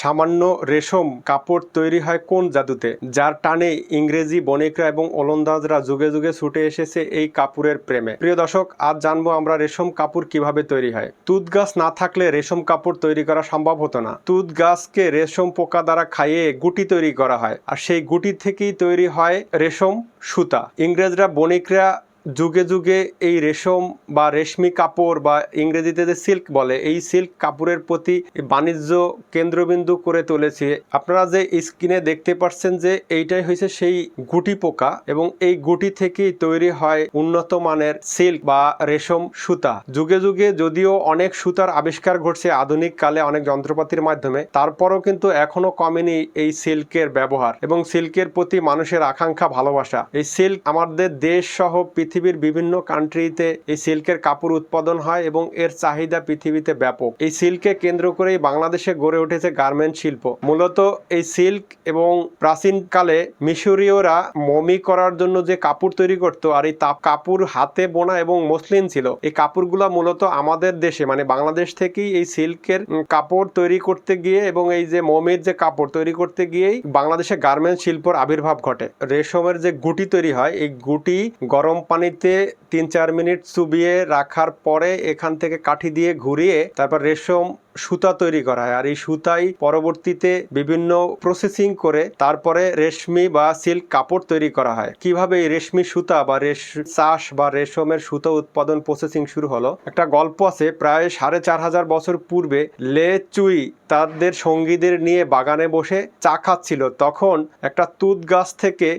সামান্য রেশম কাপড় তৈরি হয় কোন জাদুতে? যার টানে ইংরেজি বণিকরা এবং ওলন্দাজরা যুগে যুগে ছুটে এসেছে এই কাপড়ের প্রেমে। প্রিয় দর্শক, আজ জানব আমরা রেশম কাপড় কীভাবে তৈরি হয়। তুত গাছ না থাকলে রেশম কাপড় তৈরি করা সম্ভব হতো না। তুত গাছকে রেশম পোকা দ্বারা খাইয়ে গুটি তৈরি করা হয়। আর সেই গুটি থেকেই তৈরি হয় রেশম সুতা। ইংরেজরা বণিকরা যুগে যুগে এই রেশম বা রেশমি কাপড় বা ইংরেজিতে যে সিল্ক বলে, এই সিল্ক কাপড়ের প্রতি বাণিজ্য কেন্দ্রবিন্দু করে তুলেছে। আপনারা যে স্ক্রিনে দেখতে পাচ্ছেন যে এইটাই হয়েছে সেই গুটি পোকা এবং এই গুটি থেকেই তৈরি হয় উন্নত মানের সিল্ক বা রেশম সুতা। যুগে যুগে যদিও অনেক সুতার আবিষ্কার ঘটছে আধুনিক কালে অনেক যন্ত্রপাতির মাধ্যমে, তারপরও কিন্তু এখনও কমেনি এই সিল্কের ব্যবহার এবং সিল্কের প্রতি মানুষের আকাঙ্ক্ষা, ভালোবাসা। এই সিল্ক আমাদের দেশ সহ পৃথিবীর বিভিন্ন কান্ট্রিতে এই সিল্কের কাপড় উৎপাদন হয় এবং এর চাহিদা পৃথিবীতে ব্যাপক। এই সিল্ককে কেন্দ্র করেই বাংলাদেশে গড়ে উঠেছে গার্মেন্ট শিল্প। মূলত এই সিল্ক এবং প্রাচীনকালে মিশরীয়রা মমি করার জন্য যে কাপড় তৈরি করতো আর এই তাপ কাপড় হাতে বোনা এবং মসলিন ছিল, এই কাপড়গুলো মূলত আমাদের দেশে মানে বাংলাদেশ থেকেই এই সিল্কের কাপড় তৈরি করতে গিয়ে এবং এই যে মমির যে কাপড় তৈরি করতে গিয়েই বাংলাদেশে গার্মেন্ট শিল্পর আবির্ভাব ঘটে। রেশমের যে গুটি তৈরি হয়, এই গুটি গরম পানিতে তিন চার মিনিট চুবিয়ে রাখার পরে এখান থেকে কাঠি দিয়ে ঘুরিয়ে তারপর রেশম সুতা তৈরি করা হয়। আর এই সুতাই পরবর্তীতে বিভিন্ন প্রসেসিং করে তারপরে রেশমি বা সিল্ক কাপড় তৈরি করা হয়। কীভাবে এই রেশমি সুতা বা রেশ, চাষ বা রেশমের সুতা উৎপাদন প্রসেসিং শুরু হলো? একটা গল্প আছে, প্রায় সাড়ে চার হাজার বছর পূর্বে লে চুই তাদের সঙ্গীদের নিয়ে বাগানে বসে চা খাচ্ছিল। তখন একটা তুত গাছ থেকে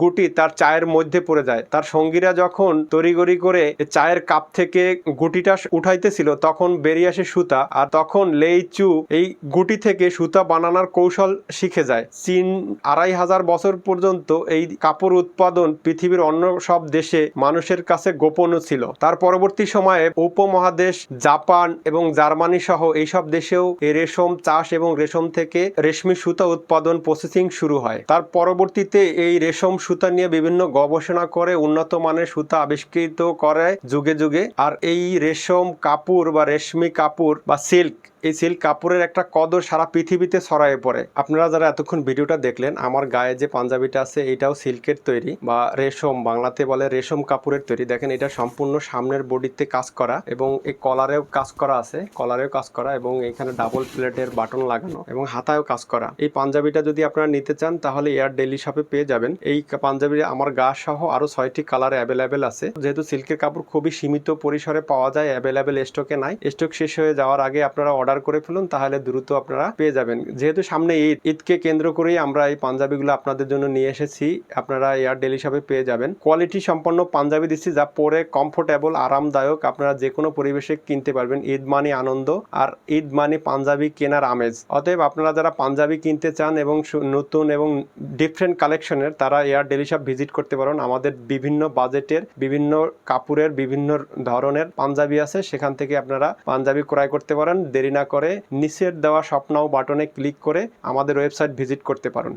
গুটি তার চায়ের মধ্যে পড়ে যায়। তার সঙ্গীরা যখন তড়িগড়ি করে চায়ের কাপ থেকে গুটিটা উঠাইতেছিল, তখন বেরিয়ে আসে সুতা। আর তখন লেইচু এই গুটি থেকে সুতা বানানোর কৌশল শিখে যায়, চীন আড়াই হাজার বছর পর্যন্ত এই কাপড় উৎপাদন পৃথিবীর অন্য সব দেশে মানুষের কাছে গোপন ছিল। তার পরবর্তী সময়ে উপমহাদেশ, জাপান এবং জার্মানি সহ এইসব দেশেও এই রেশম চাষ এবং রেশম থেকে রেশমি সুতা উৎপাদন প্রসেসিং শুরু হয়। তার পরবর্তীতে এই রেশম সুতা নিয়ে বিভিন্ন গবেষণা করে উন্নত মানের সুতা আবিষ্কৃত করে যুগে যুগে। আর এই রেশম কাপড় বা রেশমি কাপড় বা সিল্ক এই সিল্ক কাপড়ের একটা কদর সারা পৃথিবীতে ছড়ায়ে পড়ে। আপনারা যারা এতক্ষণ ভিডিওটা দেখলেন, আমার গায়ে যে পাঞ্জাবিটা আছে, এটাও সিল্কের তৈরি বা রেশম, বাংলাতে বলে রেশম কাপড়ের তৈরি। দেখেন, এটা সম্পূর্ণ সামনের বডিতে কাজ করা এবং এই কলারেও কাজ করা আছে, কলারেও কাজ করা এবং এখানে ডাবল প্লেটের বাটন লাগানো এবং হাতায়ও কাজ করা। এই পাঞ্জাবিটা যদি আপনারা নিতে চান, তাহলে এয়ার ডেলি শপে পেয়ে যাবেন। এই পাঞ্জাবি আমার গা সহ আরও ছয়টি কালার অ্যাভেলেবেল আছে। যেহেতু সিল্কের কাপড় খুবই সীমিত পরিসরে পাওয়া যায় অ্যাভেলেবেল স্টকে নাই। স্টক শেষ হয়ে যাওয়ার আগে আপনারা অর্ডার করে ফেলুন, তাহলে দ্রুত আপনারা পেয়ে যাবেন। যেহেতু সামনে ঈদ, ঈদকে কেন্দ্র করেই আমরা এই পাঞ্জাবিগুলো আপনাদের জন্য নিয়ে এসেছি, আপনারা এয়ার ডেলি শপে পেয়ে যাবেন। কোয়ালিটি সম্পন্ন পাঞ্জাবি দিচ্ছি যা পরে কমফোর্টেবল আরামদায়ক আপনারা যে কোনো পরিবেশে কিনতে পারবেন। ঈদ মানে আনন্দ আর ঈদ মানে পাঞ্জাবি কেনার আমেজ। অতএব আপনারা যারা পাঞ্জাবি কিনতে চান এবং নতুন এবং ডিফারেন্ট কালেকশনের তারা এয়ার ডেলি শপ ভিজিট করতে পারেন। আমাদের বিভিন্ন বাজেটের বিভিন্ন কাপড়ের, বিভিন্ন ধরনের পাঞ্জাবি আছে, সেখান থেকে আপনারা পাঞ্জাবি ক্রয় করতে পারেন। দেরি না করে নিচের দেওয়া স্বপ্নাও বাটনে ক্লিক করে আমাদের ওয়েবসাইট ভিজিট করতে পারেন।